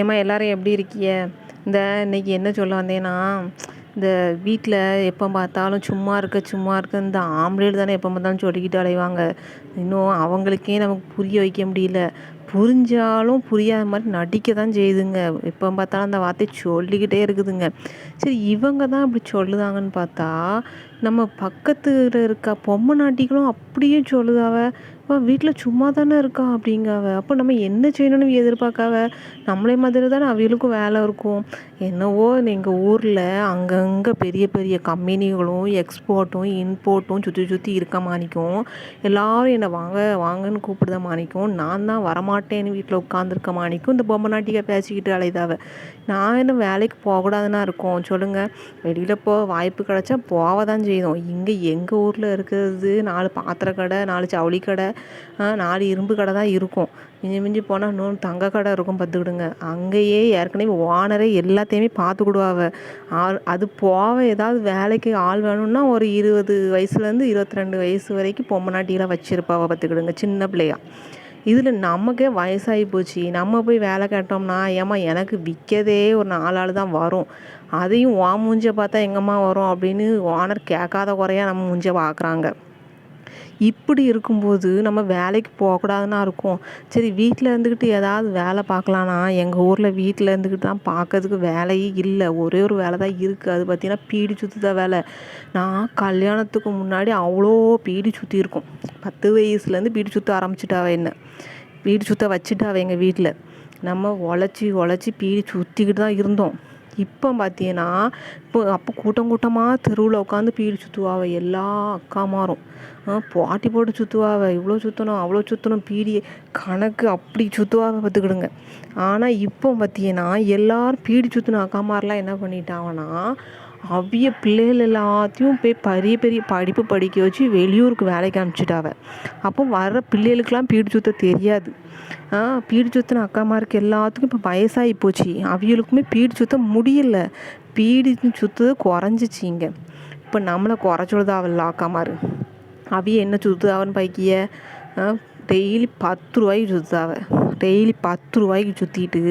ஏம்மா எல்லாரும் எப்படி இருக்கீங்க இந்த இன்றைக்கி என்ன சொல்ல வந்தேன்னா இந்த வீட்டில் எப்போ பார்த்தாலும் சும்மா இருக்க சும்மா இருக்க இந்த ஆம்பளைகள் தானே எப்போ பார்த்தாலும் சொல்லிக்கிட்டு அலைவாங்க. இன்னும் அவங்களுக்கே நமக்கு புரிய வைக்க முடியல. புரிஞ்சாலும் புரியாத மாதிரி நடிக்க தான் செய்யுதுங்க. எப்போ பார்த்தாலும் அந்த வார்த்தையை சொல்லிக்கிட்டே இருக்குதுங்க. சரி இவங்க தான் அப்படி சொல்லுதாங்கன்னு பார்த்தா நம்ம பக்கத்தில் இருக்க பொம்மை நாட்டிகளும் அப்படியே சொல்லுதாவ இப்போ வீட்டில் சும்மா தானே இருக்கா அப்படிங்காவ. அப்போ நம்ம என்ன செய்யணும்னு எதிர்பார்க்காவ? நம்மளே மாதிரி தானே அவங்களுக்கும் வேலை இருக்கும். என்னவோ எங்கள் ஊரில் அங்கங்கே பெரிய பெரிய கம்பெனிகளும் எக்ஸ்போர்ட்டும் இம்போர்ட்டும் சுற்றி சுற்றி இருக்க மாணிக்கும். எல்லோரும் என்னை வாங்க வாங்கன்னு கூப்பிடுத மாணிக்கும். நான் தான் வரமாட்டேன்னு வீட்டில் உட்காந்துருக்க மாணிக்கும். இந்த பொம்மை நாட்டிக்க பேசிக்கிட்டு அலைதாவ. நான் என்ன வேலைக்கு போகக்கூடாதுன்னா இருக்கோம். சொல்லுங்கள் வெளியில் போக வாய்ப்பு கிடச்சா போக தான் செய்தோம். இங்கே எங்கள் ஊரில் இருக்கிறது? நாலு பாத்திர கடை நாலு ஜவுளி கடை நாலு இரும்பு கடை தான் இருக்கும். மிஞ்சி மிஞ்சி போனால் இன்னொன்று தங்க கடை இருக்கும் பார்த்துக்கிடுங்க. அங்கேயே ஏற்கனவே ஓனரே எல்லாத்தையுமே பார்த்துக்கிடுவாவ. ஆள் அது போக ஏதாவது வேலைக்கு ஆள் வேணும்னா ஒரு இருபது வயசுலேருந்து இருபத்தி ரெண்டு வயசு வரைக்கும் பொம்மநாட்டிலாம் வச்சுருப்பாவ பார்த்துக்கிடுங்க சின்ன பிள்ளையா. இதில் நமக்கே வயசாகி போச்சு. நம்ம போய் வேலை கேட்டோம்னா ஏம்மா எனக்கு விற்கதே ஒரு நாலு ஆள் தான் வரும். அதையும் வா மூஞ்ச பார்த்தா எங்கம்மா வரும்? அப்படின்னு ஓனர் கேட்காத குறையாக நம்ம மூஞ்ச பார்க்குறாங்க. இப்படி இருக்கும்போது நம்ம வேலைக்கு போகக்கூடாதுன்னா இருக்கும். சரி வீட்டில் இருந்துக்கிட்டு ஏதாவது வேலை பார்க்கலான்னா எங்கள் ஊரில் வீட்டில் இருந்துக்கிட்டு தான் பார்க்கறதுக்கு வேலையே இல்லை. ஒரே ஒரு வேலை தான் இருக்குது அது பார்த்திங்கன்னா பீடி சுற்றுத வேலை. நான் கல்யாணத்துக்கு முன்னாடி அவ்வளோ பீடி சுற்றி இருக்கும். பத்து வயசுலேருந்து பீடி சுற்ற ஆரம்பிச்சிட்டாவே என்ன? பீடி சுற்ற வச்சுட்டாவே எங்கள் வீட்டில் நம்ம உழைச்சி உழைச்சி பீடி சுற்றிக்கிட்டு தான் இருந்தோம். இப்போ பார்த்தீங்கன்னா இப்போ அப்போ கூட்டம் கூட்டமாக தெருவில் உட்காந்து பீடி சுற்றுவாவ எல்லா அக்காமாரும் பாட்டி போட்டு சுற்றுவாவ இவ்வளோ சுற்றணும் அவ்வளோ சுற்றணும் பீடி கணக்கு அப்படி சுற்றுவாவை பார்த்துக்கிடுங்க ஆனால் இப்போ பார்த்தீங்கன்னா எல்லோரும் பீடி சுற்றின அக்காமாரெலாம் என்ன பண்ணிட்டாங்கன்னா அவிய பிள்ளைகள் எல்லாத்தையும் போய் பெரிய பெரிய படிப்பு படிக்க வச்சு வெளியூருக்கு வேலைக்கு அனுப்பிச்சிட்டாவ அப்போ வர்ற பிள்ளைகளுக்கெல்லாம் பீடி சுற்ற தெரியாது. பீடி சுற்றின அக்காமாருக்கு எல்லாத்துக்கும் இப்போ வயசாகி போச்சு. அவிகளுக்குமே பீடி சுற்ற முடியல. பீடி சுற்றுறது குறைஞ்சிச்சு இங்கே. இப்போ நம்மளை குறைச்சொழுதாவல்ல அக்காமாரு அவிய என்ன சுத்துதாவன்னு பைக்கிய? டெய்லி பத்து ரூபாய்க்கு சுத்துதாவை டெய்லி பத்து ரூபாய்க்கு சுற்றிட்டு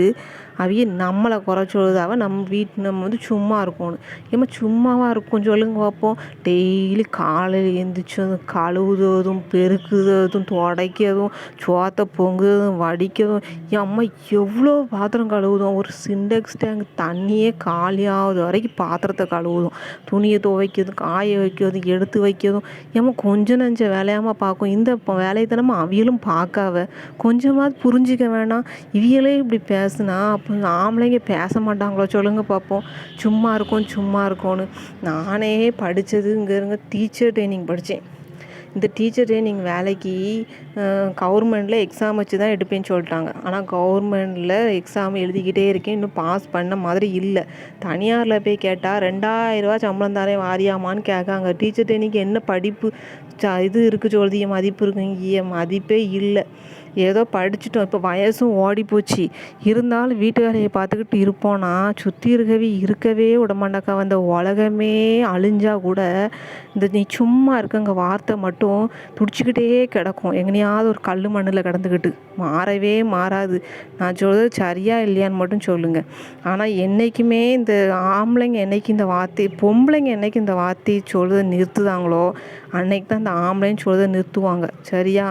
அவிய நம்மளை குறை சொல்லுதாவ நம்ம வீட்டு நம்ம வந்து சும்மா இருக்கணும். ஏம்மா சும்மாவா இருக்கும் சொல்லுங்க பார்ப்போம் டெய்லி காலையில் எழுந்திரிச்சதும் கழுவுறதும் பெருக்குறதும் துடைக்கிறதும் சோத்தை பொங்குதும் வடிக்கிறதும் என் அம்மா எவ்வளோ பாத்திரம் கழுவுதும் ஒரு சிண்டெக்ஸ் டேங்க் தண்ணியே காலியாவது வரைக்கும் பாத்திரத்தை கழுவுதும் துணியை துவைக்கிறதும் காய வைக்கிறதும் எடுத்து வைக்கிறதும். ஏம்மா கொஞ்சம் நஞ்ச வேலையாமல் பார்க்கும். இந்த வேலையை தானம்மா அவியலும் பார்க்காவ. கொஞ்சமாவது புரிஞ்சு புரிஞ்சிக்க வேணாம். இவியலே இப்படி பேசுனா அப்போ ஆம்பளைங்க பேச மாட்டாங்களோ? சொல்லுங்கள் பார்ப்போம் சும்மா இருக்கும் சும்மா இருக்கும்னு. நானே படித்ததுங்கிறங்க டீச்சர் ட்ரைனிங் படித்தேன் இந்த டீச்சர் ட்ரைனிங் வேலைக்கு கவர்மெண்ட்டில் எக்ஸாம் வச்சு தான் எடுப்பேன்னு சொல்லிட்டாங்க. ஆனால் கவர்மெண்டில் எக்ஸாம் எழுதிக்கிட்டே இருக்கேன். இன்னும் பாஸ் பண்ண மாதிரி இல்லை. தனியாரில் போய் கேட்டால் ரெண்டாயிரரூவா சம்பளம் தரேன் வாரியாமான்னு கேட்காங்க. டீச்சர் ட்ரைனிங்க்கு என்ன படிப்பு? இது இருக்குது சொல்லுது. மதிப்பு இருக்குங்க. மதிப்பே இல்லை. ஏதோ படிச்சுட்டோம் இப்போ வயசும் ஓடி போச்சு இருந்தாலும் வீட்டு வேலையை பார்த்துக்கிட்டு இருப்போம்னா சுற்றி இருக்கவே இருக்கவே விடமாட்டாக்கா அந்த உலகமே அழிஞ்சால் கூட இந்த நீ சும்மா இருக்கங்க வார்த்தை மட்டும் துடிச்சிக்கிட்டே கிடக்கும். எங்கனையாவது ஒரு கல் மண்ணில் கிடந்துக்கிட்டு. மாறவே மாறாது. நான் சொல்கிறது சரியா இல்லையான்னு மட்டும் சொல்லுங்கள் ஆனால் என்றைக்குமே இந்த ஆம்பளைங்க என்றைக்கு இந்த வார்த்தை பொம்பளைங்க என்றைக்கு இந்த வார்த்தையை சொல்கிறத நிறுத்துதாங்களோ அன்னைக்கு தான் இந்த ஆம்பளைன்னு சொல்கிறத நிறுத்துவாங்க. சரியா?